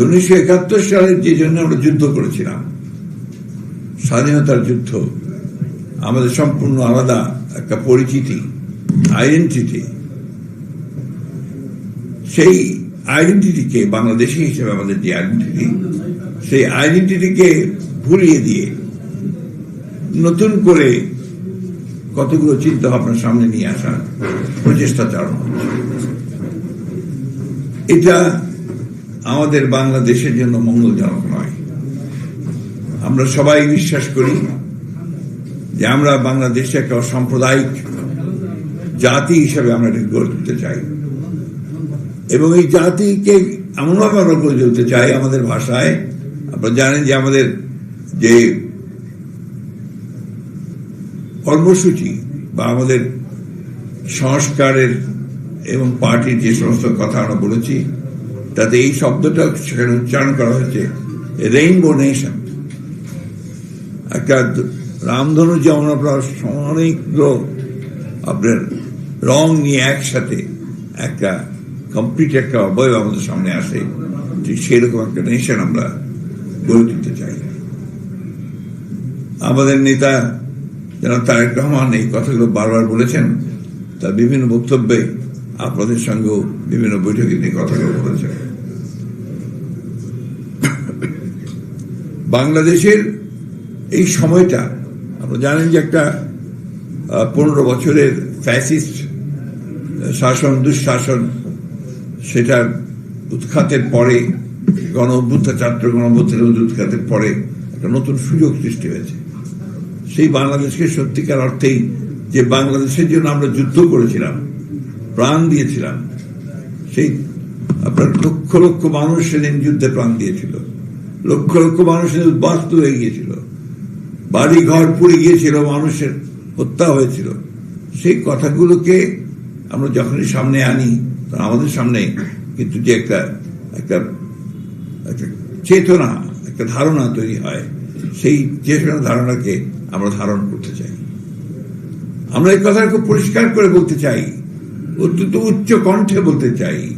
উনিশশো একাত্তর সালে যে জন্য আমরা যুদ্ধ করেছিলাম, স্বাধীনতার যুদ্ধ, আমাদের সম্পূর্ণ আলাদা একটা পরিচিতি আইডেন্টিটি সেই আইডেন্টিটিকে বাংলাদেশি হিসেবে আমাদের যে আইডেন্টিটি সেই আইডেন্টিটিকে ভুলিয়ে দিয়ে নতুন করে কতগুলো চিন্তা ভাবনার সামনে নিয়ে আসার প্রচেষ্টা চালানো এটা আমাদের বাংলাদেশের জন্য মঙ্গলজনক নয়। আমরা সবাই বিশ্বাস করি যে আমরা বাংলাদেশে একটা সাম্প্রদায়িক জাতি হিসাবে আমরা এটাকে গড়ে তুলতে চাই। এবং এই জাতিকে এমনভাবে আমরা গড়ে তুলতে চাই আমাদের ভাষায়। আপনারা জানেন যে আমাদের যে কর্মসূচি বা আমাদের সংস্কারের এবং পার্টির যে সমস্ত কথা আমরা বলেছি তাতে এই শব্দটা সেখানে উচ্চারণ করা হয়েছে রেইনবো নেশন একটা রামধনু যেমন আপনার অনেকগুলো আপনার রং নিয়ে একসাথে একটা কমপ্লিট একটা অবয়ব আমাদের সামনে আসে, ঠিক সেরকম একটা নেশন আমরা গড়ে তুলতে চাই। আমাদের নেতা যেন তারেক রহমান এই কথাগুলো বারবার বলেছেন, তার বিভিন্ন বক্তব্যে আপনাদের সঙ্গেও বিভিন্ন বৈঠকে তিনি কথাগুলো বলেছেন বাংলাদেশের এই সময়টা আপনারা জানেন যে একটা পনেরো বছরের ফ্যাসিস্ট শাসন, দুঃশাসন, সেটার উৎখাতের পরে, গণ অভ্যুত্থান, ছাত্র গণ উৎখাতের পরে একটা নতুন সুযোগ সৃষ্টি হয়েছে। সেই বাংলাদেশকে সত্যিকার অর্থেই যে বাংলাদেশের জন্য আমরা যুদ্ধ করেছিলাম প্রাণ দিয়েছিলাম। সেই আপনার লক্ষ লক্ষ মানুষ সেদিন যুদ্ধে প্রাণ দিয়েছিল। লক্ষ লক্ষ মানুষ সেদিন উদ্বাস্ত হয়ে গিয়েছিল। বাড়ি ঘর পুড়ে গিয়েছিল, মানুষের হত্যা হয়েছিল। সেই কথাগুলোকে আমরা যখনই সামনে আনি আমাদের সামনে কিন্তু যে একটা একটা একটা চেতনা, একটা ধারণা তৈরি হয়, সেই চেতনা ধারণাকে আমরা ধারণ করতে চাই। আমরা এই কথা খুব পরিষ্কার করে বলতে চাই অত্যন্ত উচ্চ কণ্ঠে বলতে চাই।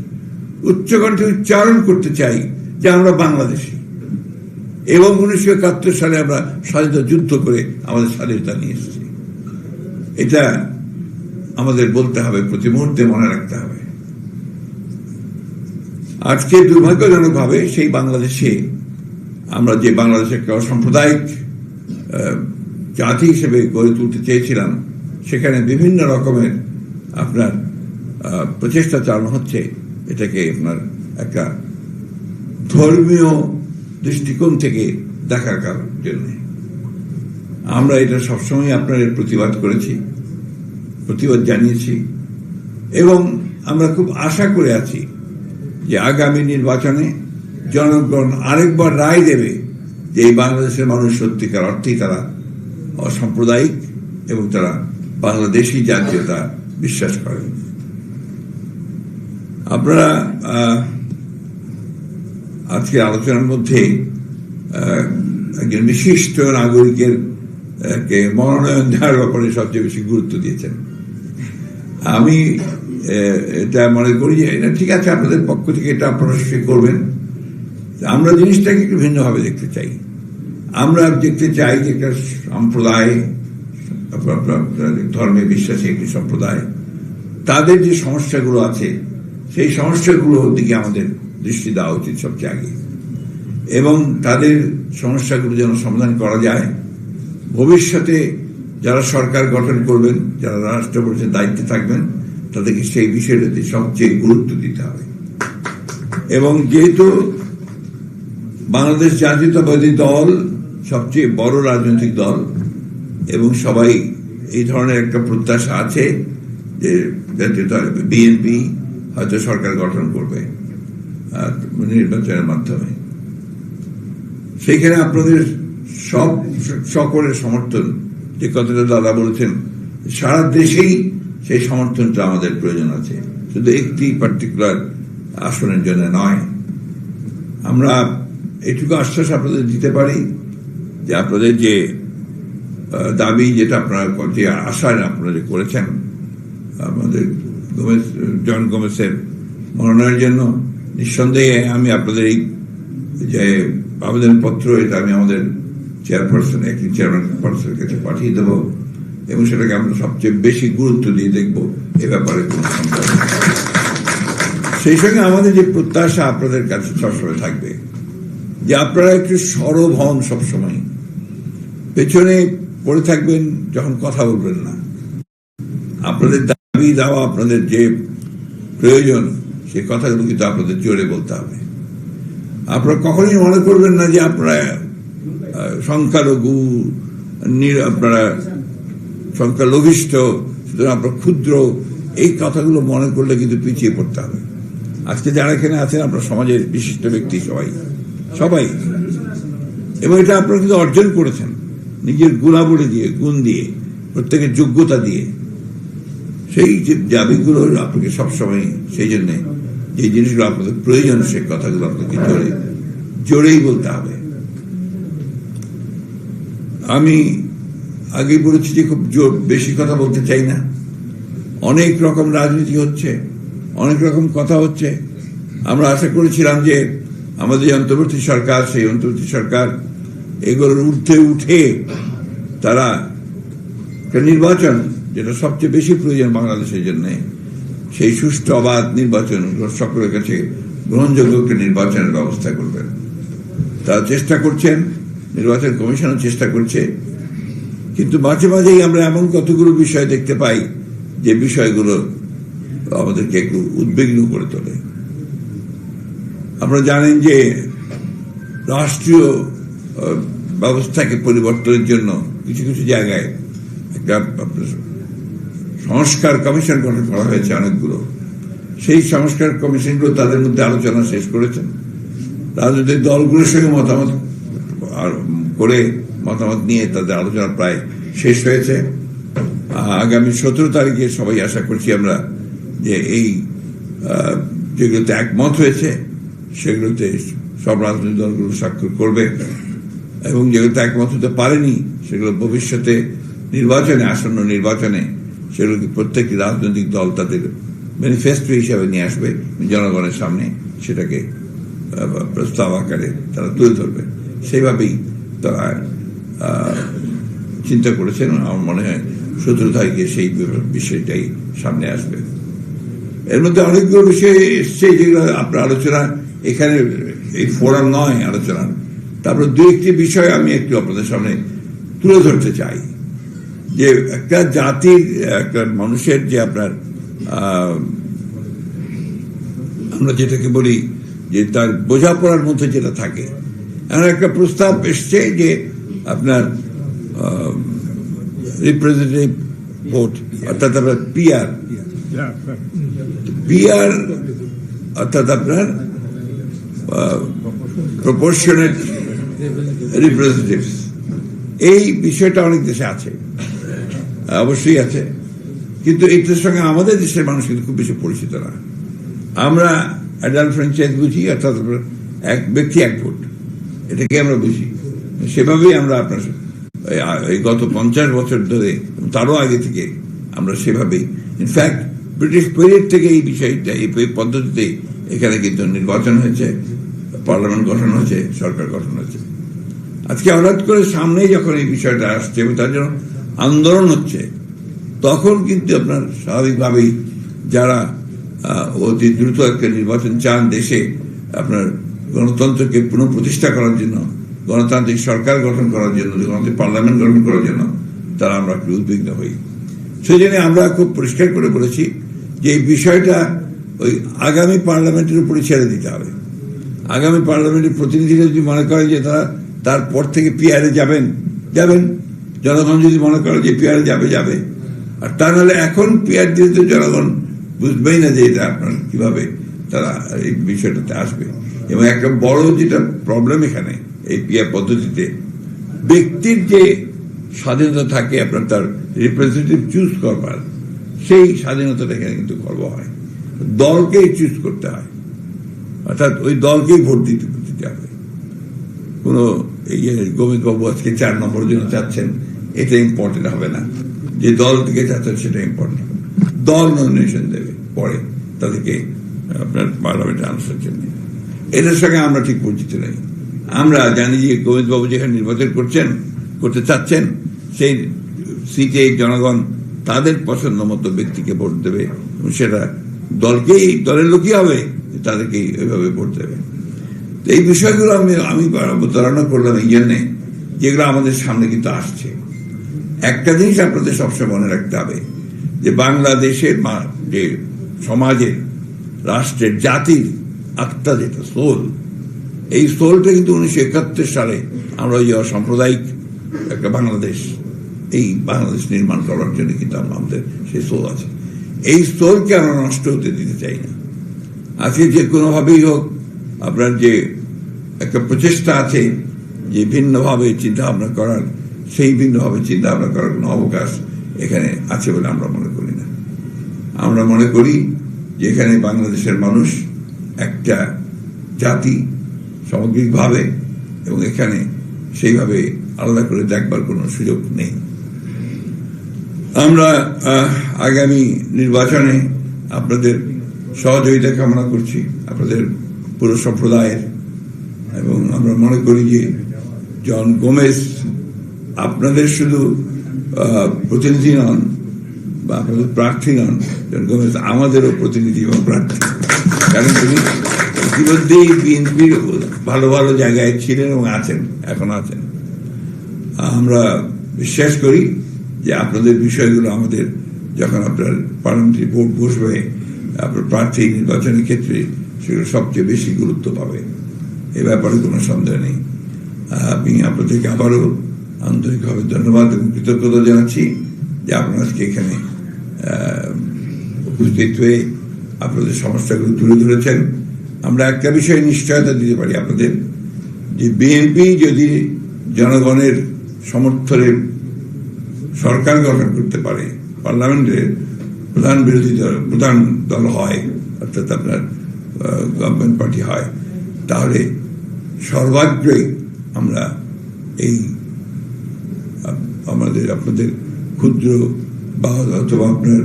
উচ্চ কণ্ঠে উচ্চারণ করতে চাই যে আমরা বাংলাদেশি। এবং উনিশশো একাত্তর সালে আমরা স্বাধীনতা যুদ্ধ করে আমাদের স্বাধীনতা নিয়ে এসেছি। এটা আমাদের বলতে হবে, প্রতি মুহূর্তে মনে রাখতে হবে। আজকে দুর্ভাগ্যজনক ভাবে সেই বাংলাদেশে আমরা যে বাংলাদেশে একটা সাম্প্রদায়িক জাতি হিসেবে গড়ে তুলতে চেয়েছিলাম, সেখানে বিভিন্ন রকমের আপনার প্রচেষ্টা চালানো হচ্ছে। এটাকে আপনার একটা ধর্মীয় দৃষ্টিকোণ থেকে দেখার কারণ জন্য। আমরা এটা সবসময় আপনার প্রতিবাদ করেছি, প্রতিবাদ জানিয়েছি এবং আমরা খুব আশা করে আছি যে আগামী নির্বাচনে জনগণ আরেকবার রায় দেবে যে এই বাংলাদেশের মানুষ সত্যিকার অর্থেই তারা অসাম্প্রদায়িক এবং তারা বাংলাদেশি জাতীয়তা বিশ্বাস করেন আপনারা আজকে আলোচনার মধ্যে একজন বিশিষ্ট নাগরিকের কে মনোনয়ন দেওয়ার ব্যাপারে সবচেয়ে বেশি গুরুত্ব দিয়েছেন। আমি এটা মনে করি যে, এটা ঠিক আছে, আপনাদের পক্ষ থেকে এটা আপনারা করবেন। আমরা জিনিসটাকে একটু ভিন্নভাবে দেখতে চাই। আমরা দেখতে চাই যে একটা সম্প্রদায় ধর্মে বিশ্বাসী একটি সম্প্রদায়, তাদের যে সমস্যাগুলো আছে সেই সমস্যাগুলোর দিকে আমাদের দৃষ্টি দেওয়া উচিত সবচেয়ে আগে। এবং তাদের সমস্যাগুলো যেন সমাধান করা যায়। ভবিষ্যতে যারা সরকার গঠন করবেন, যারা রাষ্ট্র দায়িত্বে থাকবেন, তাদেরকে সেই বিষয়টাতে সবচেয়ে গুরুত্ব দিতে হবে। এবং যেহেতু বাংলাদেশ জাতীয়তাবাদী দল সবচেয়ে বড় রাজনৈতিক দল, এবং সবাই এই ধরনের একটা প্রত্যাশা আছে যে বিএনপি হয়তো সরকার গঠন করবে নির্বাচনের মাধ্যমে। সেইখানে আপনাদের সব সকলের সমর্থন, যে কথাটা দাদা বলেছেন, সারা দেশেই সেই সমর্থনটা আমাদের প্রয়োজন আছে। শুধু একটি পার্টিকুলার আসনের জন্য নয়। আমরা এটুকু আশ্বাস আপনাদের দিতে পারি যে আপনাদের যে দাবি যেটা আপনারা যে আশা আপনারা যে করেছেন, আমাদের গোমেজ, জন গোমেসের মনোনয়নের জন্য নিঃসন্দেহে আমি আপনাদের এই যে আবেদন পত্র এটা আমি আমাদের চেয়ারপারসন একটি চেয়ারম্যান পার্সনের কাছে পাঠিয়ে দেবো এবং সেটাকে আমরা সবচেয়ে বেশি গুরুত্ব দিয়ে দেখব এ ব্যাপারে সেই সঙ্গে আমাদের যে প্রত্যাশা আপনাদের কাছে সবসময় থাকবে যে আপনারা একটু সরব হন সবসময়। পেছনে পড়ে থাকবেন, যখন কথা বলবেন না। আপনাদের দাবি দেওয়া আপনাদের যে প্রয়োজন, সে কথাগুলো কিন্তু আপনাদের জোরে বলতে হবে। আপনারা কখনোই মনে করবেন না যে আপনারা সংখ্যালঘু, নির- আপনারা সংখ্যালঘিষ্ঠ, সুতরাং আপনার ক্ষুদ্র, এই কথাগুলো মনে করলে কিন্তু পিছিয়ে পড়তে হবে। আজকে যারা এখানে আছেন, আপনার সমাজের বিশিষ্ট ব্যক্তি সবাই সবাই। এবং এটা আপনারা কিন্তু অর্জন করেছেন, নিজের গুণাবলী দিয়ে, গুণ দিয়ে, প্রত্যেকের যোগ্যতা দিয়ে। সেই যে দাবিগুলো আপনাকে সবসময় সেই জন্যে যে জিনিসগুলো আপনাদের প্রয়োজন সেই কথাগুলো আপনাকে জোরে, জোরেই বলতে হবে। আমি আগে বলেছি যে খুব জোর বেশি কথা বলতে চাই না। অনেক রকম রাজনীতি হচ্ছে, অনেক রকম কথা হচ্ছে। আমরা আশা করেছিলাম যে আমাদের যে অন্তর্বর্তী সরকার, সেই অন্তর্বর্তী সরকার এগুলোর ঊর্ধ্বে উঠে তারা নির্বাচন যেটা সবচেয়ে বেশি প্রয়োজন বাংলাদেশের জন্য, সেই সুষ্ঠু অবাধ নির্বাচন সকলের কাছে গ্রহণযোগ্য একটা নির্বাচনের ব্যবস্থা করবেন। তারা চেষ্টা করছেন, নির্বাচন কমিশনও চেষ্টা করছে। কিন্তু মাঝে মাঝেই আমরা এমন কতগুলো বিষয় দেখতে পাই, যে বিষয়গুলো আমাদেরকে একটু উদ্বিগ্ন করে তোলে। আপনারা জানেন যে রাষ্ট্রীয় ব্যবস্থাকে পরিবর্তনের জন্য কিছু কিছু জায়গায় একটা সংস্কার কমিশন গঠন করা হয়েছে অনেকগুলো। সেই সংস্কার কমিশনগুলো তাদের মধ্যে আলোচনা শেষ করেছেন রাজনৈতিক দলগুলোর সঙ্গে মতামত করে মতামত নিয়ে তাদের আলোচনা প্রায় শেষ হয়েছে। আগামী সতেরো তারিখে সবাই আশা করছি আমরা যে এই যেগুলোতে একমত হয়েছে, সেগুলোতে সব রাজনৈতিক দলগুলো স্বাক্ষর করবে এবং যেগুলোতে একমত হতে পারেনি, সেগুলো ভবিষ্যতে নির্বাচনে, আসন্ন নির্বাচনে সেগুলোকে প্রত্যেকটি রাজনৈতিক দল তাদের ম্যানিফেস্টো হিসাবে নিয়ে আসবে, জনগণের সামনে সেটাকে প্রস্তাব আকারে তারা তুলে ধরবে। সেইভাবেই তারা চিন্তা করেছেন। আমার মনে হয় সতেরো তারিখে সেই বিষয়টাই সামনে আসবে। এর মধ্যে অনেকগুলো বিষয় এসছে যেগুলো আপনার আলোচনা, এখানে এই ফোরাম নয় আলোচনা তারপর দু একটি বিষয় আমি একটু আপনাদের সামনে তুলে ধরতে চাই। যে একটা জাতির, একটা মানুষের যে আপনার আমরা যেটাকে বলি যে তার বোঝাপড়ার মধ্যে যেটা থাকে। এমন একটা প্রস্তাব এসছে যে আপনার রিপ্রেজেন্টেটিভ ভোট অর্থাৎ আপনার পিআর পিআর অর্থাৎ আপনার প্রপোর্শনেট রিপ্রেজেন্টেটিভ এই বিষয়টা অনেক দেশে আছে। অবশ্যই আছে। কিন্তু এটার সঙ্গে আমাদের দেশের মানুষ কিন্তু খুব বেশি পরিচিত না। আমরা অ্যাডাল্ট ফ্র্যাঞ্চাইজ বুঝি, অর্থাৎ এক, ব্যক্তি এক ভোট। এটাকে আমরা বুঝি। সেভাবেই আমরা আপনার, এই- গত পঞ্চাশ বছর ধরে, তারও আগে থেকে আমরা সেভাবেই ইনফ্যাক্ট ব্রিটিশ পিরিয়ড থেকে এই বিষয়টা, এই পদ্ধতিতে এখানে কিন্তু নির্বাচন হয়েছে পার্লামেন্ট গঠন হয়েছে, সরকার গঠন হয়েছে। আজকে হঠাৎ করে সামনেই যখন এই বিষয়টা আসছে, এবং তার জন্য আন্দোলন হচ্ছে, তখন কিন্তু আপনার স্বাভাবিকভাবেই যারা অতি দ্রুত একটা নির্বাচন চান দেশে, আপনার গণতন্ত্রকে পুনঃপ্রতিষ্ঠা করার জন্য, গণতান্ত্রিক সরকার গঠন করার জন্য, গণতান্ত্রিক পার্লামেন্ট গঠন করার জন্য, তারা আমরা একটু উদ্বিগ্ন হই। সেই জন্য আমরা খুব পরিষ্কার করে বলেছি যে এই বিষয়টা ওই আগামী পার্লামেন্টের উপরে ছেড়ে দিতে হবে। আগামী পার্লামেন্টের প্রতিনিধিরা যদি মনে করেন যে তারা তারপর থেকে পিআরে যাবেন যাবেন জনগণ যদি মনে করে যে পিয়ারে যাবে যাবে। আর তা নাহলে এখন পিয়ার দিলে তো জনগণ বুঝবেই না যে এটা আপনার কীভাবে তারা এই বিষয়টাতে আসবে। এবং একটা বড় যেটা প্রবলেম এখানে, এই পিয়ার পদ্ধতিতে ব্যক্তির যে স্বাধীনতা থাকে, আপনার তার রিপ্রেজেন্টেটিভ চুজ করবার, সেই স্বাধীনতাটা এখানে কিন্তু গর্ব হয়। দলকেই চুজ করতে হয়। অর্থাৎ ওই দলকেই ভোট দিতে দিতে হবে। কোনো এই যে গোবিন্দ আজকে চার নম্বর জন্য চাচ্ছেন এটা ইম্পর্টেন্ট হবে না। যে দল থেকে চাচ্ছেন সেটা ইম্পর্টেন্ট দল নমিনেশন দেবে, পরে তাদেরকে আপনার পার্লামেন্টে আনার জন্য এটার সঙ্গে আমরা ঠিক পরিচিত নেই। আমরা জানি যে গোবিন্দ বাবু যেখানে নির্বাচন করছেন, করতে চাচ্ছেন, সেই সিটে জনগণ তাদের পছন্দ মতো ব্যক্তিকে ভোট দেবে সেটা দলকেই, দলের লোকই হবে, তাদেরকেই ওইভাবে ভোট দেবে। এই বিষয়গুলো আমি আমি অবতারণা করলাম এই জন্যে, যেগুলো আমাদের সামনে কিন্তু আসছে। একটা জিনিস আপনাদের সবসময় মনে রাখতে হবে, যে বাংলাদেশের যে সমাজের রাষ্ট্রের জাতির আত্মা যেটা, সোল, এই সোলটা কিন্তু উনিশশো একাত্তর সালে আমরা ওই সাম্প্রদায়িক একটা বাংলাদেশ, এই বাংলাদেশ নির্মাণ করার জন্য কিন্তু আমাদের সেই সোল আছে। এই সোলকে আমরা নষ্ট হতে দিতে চাই না। আজকে যে কোনোভাবেই হোক, আপনার যে একটা প্রচেষ্টা আছে, যে ভিন্নভাবে চিন্তা ভাবনা করার সেই ভিন্নভাবে চিন্তা ভাবনা করার কোনো অবকাশ এখানে আছে বলে আমরা মনে করি না। আমরা মনে করি যে এখানে বাংলাদেশের মানুষ একটা জাতি সামগ্রিকভাবে এবং এখানে সেইভাবে আলাদা করে দেখবার কোনো সুযোগ নেই। আমরা আগামী নির্বাচনে আপনাদের সহযোগিতা কামনা করছি, আপনাদের পুরো সম্প্রদায়ের। এবং আমরা মনে করি যে জন গোমেজ আপনাদের শুধু প্রতিনিধি নন, বা আপনাদের প্রার্থী নন জন গোমেজ আমাদেরও প্রতিনিধি এবং প্রার্থী। কারণ তিনি ইতিমধ্যেই বিএনপির ভালো ভালো জায়গায় ছিলেন এবং আছেন, এখন আছেন। আমরা বিশ্বাস করি যে আপনাদের বিষয়গুলো আমাদের যখন আপনার পার্লামেন্টারি ভোট বসবে, আপনার প্রার্থী নির্বাচনের ক্ষেত্রে সেগুলো সবচেয়ে বেশি গুরুত্ব পাবে। এ ব্যাপারে কোনো সন্দেহ নেই। আমি আপনাদেরকে আবারও আন্তরিকভাবে ধন্যবাদ এবং কৃতজ্ঞতা জানাচ্ছি যে আপনারা আজকে এখানে উপস্থিত হয়ে আপনাদের সমস্যাগুলো তুলে ধরেছেন। আমরা একটা বিষয়ে নিশ্চয়তা দিতে পারি আপনাদের, যে বিএনপি যদি জনগণের সমর্থনে সরকার গঠন করতে পারে পার্লামেন্টের প্রধান বিরোধী দল, প্রধান দল হয়, অর্থাৎ আপনার গভর্নমেন্ট পার্টি হয়, তাহলে সর্বাগ্রে আমরা এই আমাদের আপনাদের ক্ষুদ্র বা অথবা আপনার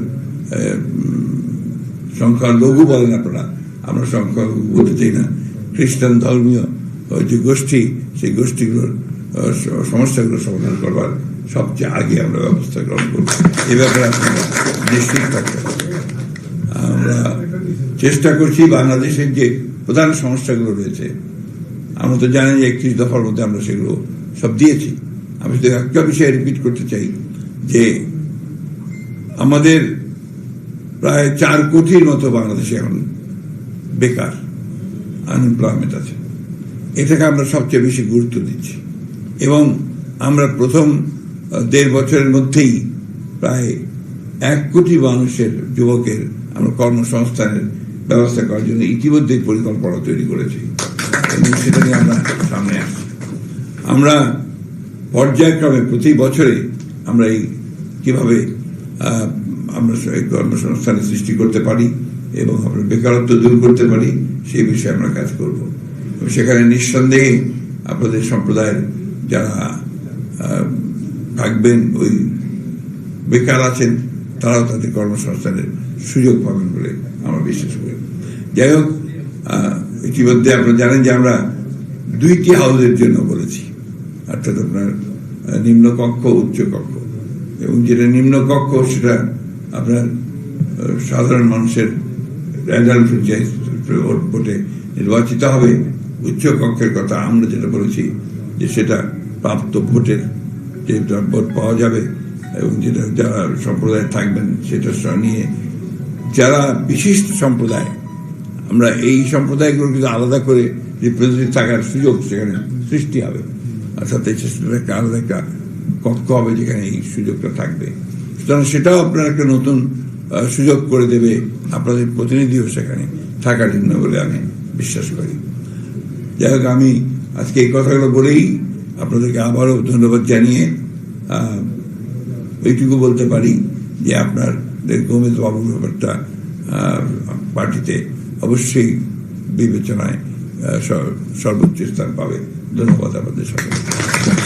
সংখ্যালঘু বলেন আপনারা, আমরা সংখ্যালঘু বলতে চাই না। খ্রিস্টান ধর্মীয় যে গোষ্ঠী, সেই গোষ্ঠীগুলোর সমস্যাগুলো সমাধান করবার সবচেয়ে আগে আমরা ব্যবস্থা গ্রহণ করব। এ ব্যাপারে আপনারা নিশ্চিত থাকতে আমরা চেষ্টা করছি বাংলাদেশের যে প্রধান সমস্যাগুলো রয়েছে, আমরা তো জানি যে একত্রিশ দফার মধ্যে আমরা সেগুলো সব দিয়েছি। আমি শুধু একটা বিষয় রিপিট করতে চাই যে আমাদের প্রায় চার কোটির মতো বাংলাদেশে এখন বেকার আনএমপ্লয়মেন্ট আছে। এটাকে আমরা সবচেয়ে বেশি গুরুত্ব দিচ্ছি। এবং আমরা প্রথম দেড় বছরের মধ্যেই প্রায় এক কোটি মানুষের, যুবকের আমরা কর্মসংস্থানের ব্যবস্থা করার জন্য ইতিমধ্যেই পরিকল্পনা তৈরি করেছি। এবং সেটা নিয়ে আমরা সামনে আসছি। আমরা পর্যায়ক্রমে প্রতি বছরে আমরা এই কীভাবে আমরা কর্মসংস্থানের সৃষ্টি করতে পারি এবং আমরা বেকারত্ব দূর করতে পারি, সেই বিষয়ে আমরা কাজ করব। সেখানে নিঃসন্দেহে আপনাদের সম্প্রদায়ের যারা থাকবেন, ওই বেকার আছেন, তারাও তাদের কর্মসংস্থানের সুযোগ পাবেন বলে আমরা বিশ্বাস করি। যাই হোক ইতিমধ্যে আপনারা জানেন যে আমরা দুইটি হাউসের জন্য বলেছি। অর্থাৎ আপনার আহ, নিম্নকক্ষ উচ্চ কক্ষ। এবং যেটা নিম্নকক্ষ সেটা আপনার সাধারণ মানুষের র্যান্ডাল ভোটে নির্বাচিত হবে উচ্চ কক্ষের কথা আমরা যেটা বলেছি যে সেটা প্রাপ্ত ভোটের যে ভোট পাওয়া যাবে এবং যেটা যারা সম্প্রদায় থাকবেন সেটা নিয়ে যারা বিশিষ্ট সম্প্রদায় আমরা এই সম্প্রদায়গুলো কিন্তু আলাদা করে রিপ্রেজেন্টেটিভ থাকার সুযোগ সেখানে সৃষ্টি হবে। অর্থাৎ সেটা একটা আলাদা একটা কক্ষ হবে যেখানে এই সুযোগটা থাকবে। সুতরাং সেটাও আপনার একটা নতুন সুযোগ করে দেবে আপনাদের প্রতিনিধিও সেখানে থাকার জন্য বলে আমি বিশ্বাস করি। যাই হোক, আমি আজকে এই কথাগুলো বলেই আপনাদেরকে আবারও ধন্যবাদ জানিয়ে এইটুকু বলতে পারি যে আপনাদের গোমেজ বাবুর ব্যাপারটা পার্টিতে অবশ্যই বিবেচনায় সর্বোচ্চ স্থান পাবে। ধন্যবাদ আমাদের সকলকে।